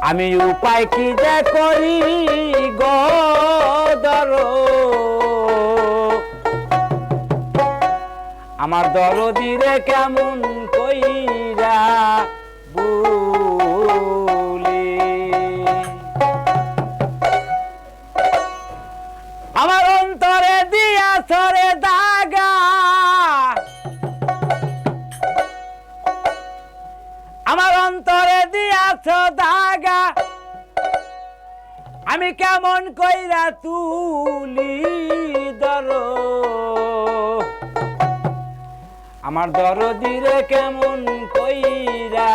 আমি উপায় কি যে করি গদর আমার দরদিরে কেমন কইরা বলি? আমার অন্তরে দিয়া সরে দাগা। আমার অন্তরে দিয়াছ দাগা আমি কেমন কইরা তুলি দর? আমার দরদিরে কেমন কইরা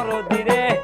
দরদিরে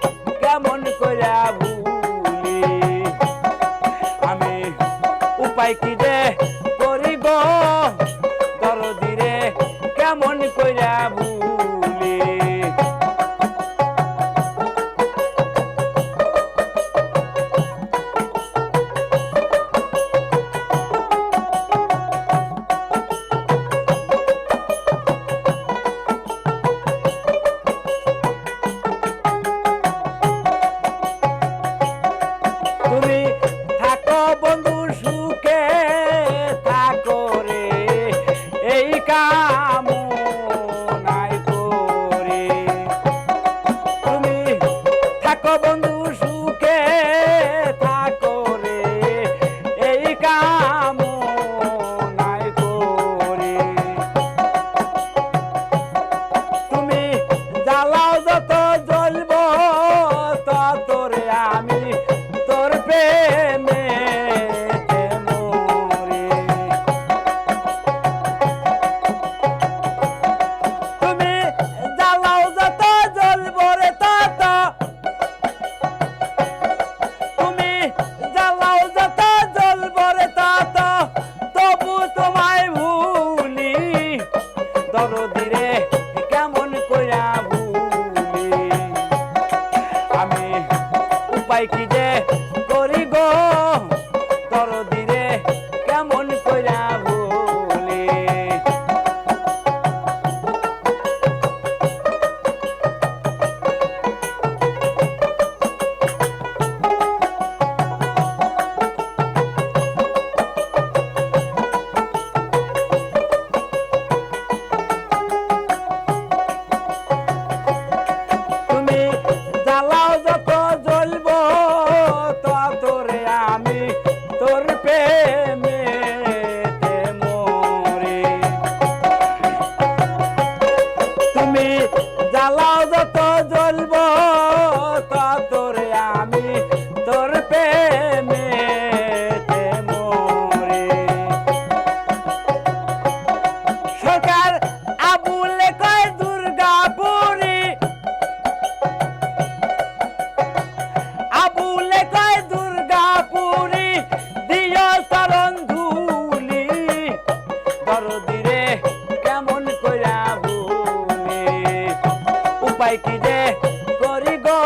পাই কি যে পালাও উপায় দে করি গো।